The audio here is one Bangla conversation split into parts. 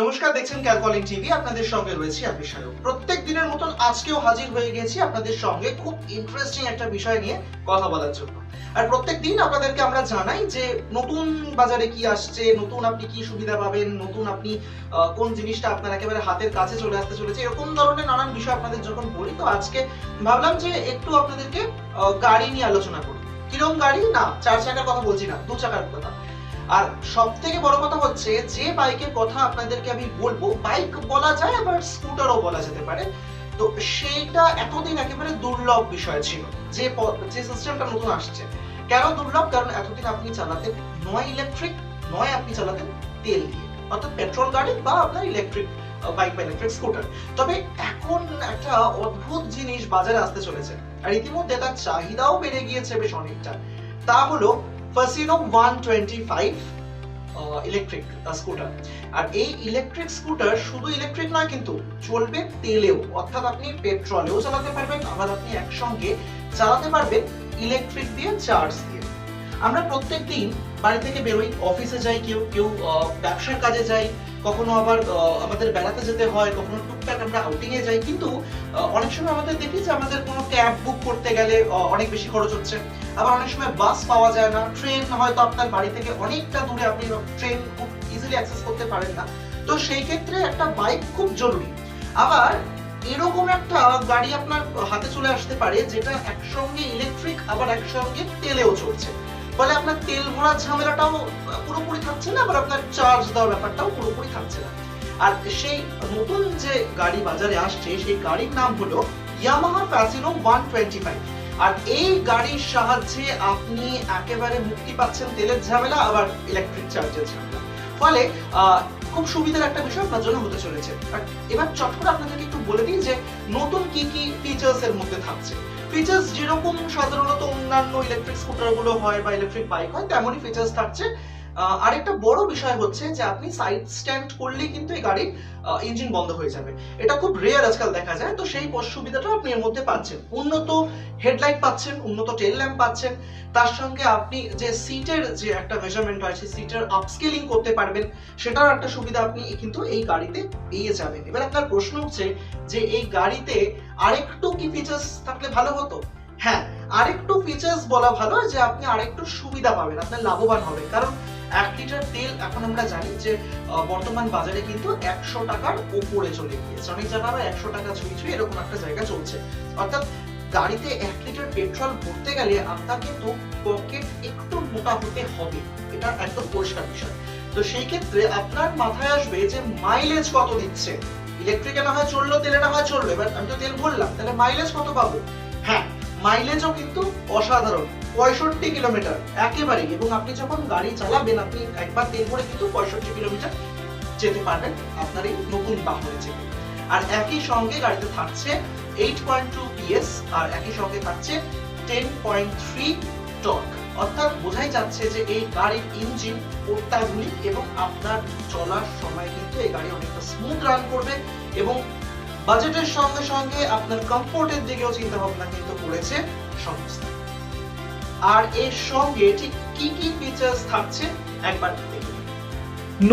নমস্কার, দেখছেন ক্যালকলিং টিভি আপনাদের সঙ্গে রয়েছে আমি সায়ক প্রত্যেক দিনের মতন আজকেও হাজির হয়ে গেছি আপনাদের সঙ্গে খুব ইন্টারেস্টিং একটা বিষয় নিয়ে কথা বলার জন্য। আর প্রত্যেক দিন আপনাদেরকে আমরা জানাই যে নতুন বাজারে কি আসছে, নতুন আপনি কি সুবিধা পাবেন, নতুন আপনি কোন জিনিসটা আপনার একেবারে হাতের কাছে চলে আসতে চলেছে, এরকম ধরনের নানান বিষয় আপনাদের যখন বলি, তো আজকে ভাবলাম যে একটু আপনাদেরকে গাড়ি নিয়ে আলোচনা করি। কীরকম গাড়ি? না, চার চাকার কথা বলছি না, দু চাকার কথা। আর সব থেকে বড় কথা হচ্ছে, যে বাইকের কথা আপনাদেরকে আমি বলব, বাইক বলা যায় আবার স্কুটারও বলা যেতে পারে। তো সেইটা এতদিন একেবারে দুর্লভ বিষয় ছিল, যে যে সিস্টেমটা নতুন আসছে। কেন দুর্লভ? কারণ এতদিন আপনি চালাতেন নয় ইলেকট্রিক নয় আপনি চালাতেন তেল দিয়ে, অর্থাৎ পেট্রোল গাড়ি বা আপনার ইলেকট্রিক বাইক বা ইলেকট্রিক স্কুটার তবে এখন একটা অদ্ভুত জিনিস বাজারে আসতে চলেছে, আর ইতিমধ্যে তার চাহিদাও বেড়ে গিয়েছে বেশ অনেকটা। তা হলো Fascino one twenty five electric scooter আর এই ইলেকট্রিক স্কুটার শুধু ইলেকট্রিক নয় কিন্তু চলবে তেলেও। অর্থাৎ আপনি পেট্রোলেও চালাতে পারবেন, আবার আপনি একসঙ্গে চালাতে পারবেন ইলেকট্রিক দিয়ে চার্জ দিয়ে। আমরা প্রত্যেক দিন বাড়ি থেকে বেরোই অফিসে যাই কেউ কেউ ব্যবসার কাজে যাই, কখনো আবার আমাদের বেড়াতে যেতে হয়, কখনো টুকটাক আমরা আউটিং এ যাই, কিন্তু অনেক সময় আমাদের দেখি যে আমাদের কোনো ক্যাব বুক করতে গেলে অনেক বেশি খরচ হচ্ছে। আবার অনেক সময় বাস পাওয়া যায় না ট্রেন হয়তো আপনার বাড়ি থেকে অনেকটা দূরে, আপনি ট্রেন খুব ইজিলি অ্যাক্সেস করতে পারেন না। তো সেই ক্ষেত্রে একটা বাইক খুব জরুরি। আবার, এরকম একটা গাড়ি আপনার হাতে চলে আসতে পারে, যেটা একসঙ্গে ইলেকট্রিক আবার একসঙ্গে তেলেও চলছে। ফলে আপনার তেল ভরার ঝামেলাটাও পুরোপুরি থাকছে না, আবার আপনার চার্জ দেওয়ার ব্যাপারটাও পুরোপুরি থাকছে না। আর সেই নতুন যে গাড়ি বাজারে আসছে, সেই গাড়ির নাম হলো Yamaha Fascino one twenty five আর এই গাড়ির সাহায্যে আপনি একেবারে মুক্তি পাচ্ছেন তেলের ঝামেলা, আবার ইলেকট্রিক চার্জের ঝামেলা। ফলে খুব সুবিধার একটা বিষয় আপনার জন্য হতে চলেছে। এবার চট করে আপনাদেরকে একটু বলে দিই যে নতুন কি কি ফিচার্স এর মধ্যে থাকছে। ফিচার্স যেরকম সাধারণত অন্যান্য ইলেকট্রিক স্কুটারগুলো হয় বা ইলেকট্রিক বাইক হয়, তেমনই ফিচার্স থাকছে। আরেকটা বড় বিষয় হচ্ছে যে আপনি সাইড স্ট্যান্ড করলেই কিন্তু এই গাড়ির ইঞ্জিন বন্ধ হয়ে যাবে। এটা খুব রেয়ার আজকাল দেখা যায়, তো সেই সুবিধাটা আপনি এর মধ্যে পাচ্ছেন। উন্নত হেডলাইট পাচ্ছেন, উন্নত টেল ল্যাম্প পাচ্ছেন। তার সঙ্গে আপনি যে সিটের যে একটা মেজারমেন্ট হয় সেই সিটের আপস্কেলিং করতে পারবেন সেটার একটা সুবিধা আপনি কিন্তু এই গাড়িতে পেয়ে যাবেন। এবার আপনার প্রশ্ন হচ্ছে যে এই গাড়িতে আরেকটু কি ফিচার্স থাকলে ভালো হতো? হ্যাঁ আরেকটু ফিচার্স বলা ভালো যে আপনি আরেকটু সুবিধা পাবেন, আপনার লাভবান হবে কারণ এক লিটার তেল এখন আমরা জানি যে বর্তমান বাজারে কিন্তু একশো টাকার ওপরে চলে গিয়েছে। অনেক জায়গায় একশো টাকা ছুঁই ছুঁই এরকম একটা জায়গা চলছে। অর্থাৎ গাড়িতে এক লিটার পেট্রোল ভরতে গেলে আপনার কিন্তু পকেট একটু মোটা হতে হবে। এটা একদম পরিষ্কার বিষয়। তো সেই ক্ষেত্রে আপনার মাথায় আসবে যে মাইলেজ কত দিচ্ছে? ইলেকট্রিকে না হয় চলল, তেলে না হয় চলল। এবার আমি তো তেল ভরলাম, তাহলে মাইলেজ কত পাবো? হ্যাঁ মাইলেজও কিন্তু অসাধারণ। পঁয়ষট্টি কিলোমিটার একেবারেই এবং আপনি যখন গাড়ি চালাবেন, আপনি একবার তেল ভরে কিন্তু পঁয়ষট্টি কিলোমিটার যেতে পারবেন, আপনার এই নতুন বাহনে চেপে আর একই সঙ্গে গাড়িতে থাকছে এইট পয়েন্ট টু পিএস আর একই সঙ্গে থাকছে টেন পয়েন্ট থ্রি টর্ক অর্থাৎ বোঝাই যাচ্ছে যে এই গাড়ির ইঞ্জিন অত্যাধুনিক এবং আপনার চলার সময় কিন্তু এই গাড়ি অনেকটা স্মুথ রান করবে এবং বাজেটের সঙ্গে সঙ্গে আপনার কমফোর্টের দিকেও চিন্তা ভাবনা কিন্তু করেছে সংস্থা। আর এর সঙ্গে ঠিক কি কি ফিচার্স থাকছে একবার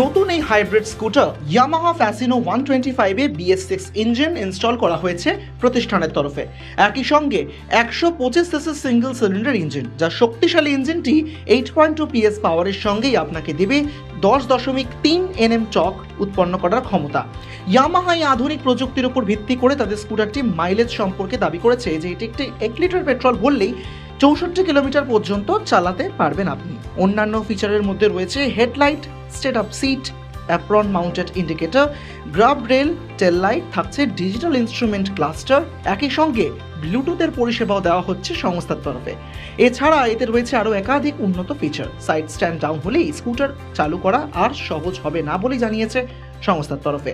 নতুন এই hybrid scooter Yamaha Fascino one twenty ফাইভে বিএস সিক্স ইঞ্জিন ইনস্টল করা হয়েছে প্রতিষ্ঠানের তরফে। একই সঙ্গে একশো পঁচিশ সিসি সিঙ্গেল সিলিন্ডার ইঞ্জিন যা শক্তিশালী ইঞ্জিনটি এইট পয়েন্ট টু পিএস পাওয়ারের সঙ্গেই আপনাকে দেবে দশ দশমিক তিন এনএম টক উৎপন্ন করার ক্ষমতা। ইয়ামাহা এই আধুনিক প্রযুক্তির উপর ভিত্তি করে তাদের স্কুটারটি মাইলেজ সম্পর্কে দাবি করেছে যে এটি একটি এক লিটার পেট্রোল ভরলেই চৌষট্টি কিলোমিটার পর্যন্ত চালাতে পারবেন আপনি। অন্যান্য ফিচারের মধ্যে রয়েছে headlight stepped up seat apron mounted indicator grab rail tail light থাকছে ডিজিটাল ইনস্ট্রুমেন্ট ক্লাস্টার একই সঙ্গে ব্লুটুথের পরিষেবাও দেওয়া হচ্ছে সংস্থার তরফে। এছাড়া এতে রয়েছে আরও একাধিক উন্নত ফিচার সাইড স্ট্যান্ড ডাউন হলেই স্কুটার চালু করা আর সহজ হবে না বলে জানিয়েছে সংস্থার তরফে।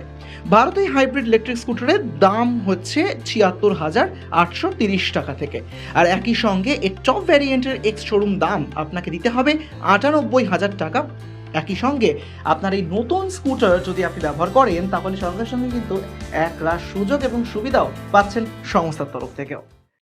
ভারতে হাইব্রিড ইলেকট্রিক স্কুটারের দাম হচ্ছে ছিয়াত্তর হাজার আটশো তিরিশ টাকা থেকে। আর একই সঙ্গে এর টপ ভ্যারিয়েন্টের এক্স শোরুম দাম আপনাকে দিতে হবে আটানব্বই হাজার টাকা একই সঙ্গে আপনার এই নতুন স্কুটার যদি আপনি ব্যবহার করেন, তাহলে সঙ্গে সঙ্গে কিন্তু এক রাশ সুযোগ এবং সুবিধাও পাচ্ছেন সংস্থার তরফ থেকেও।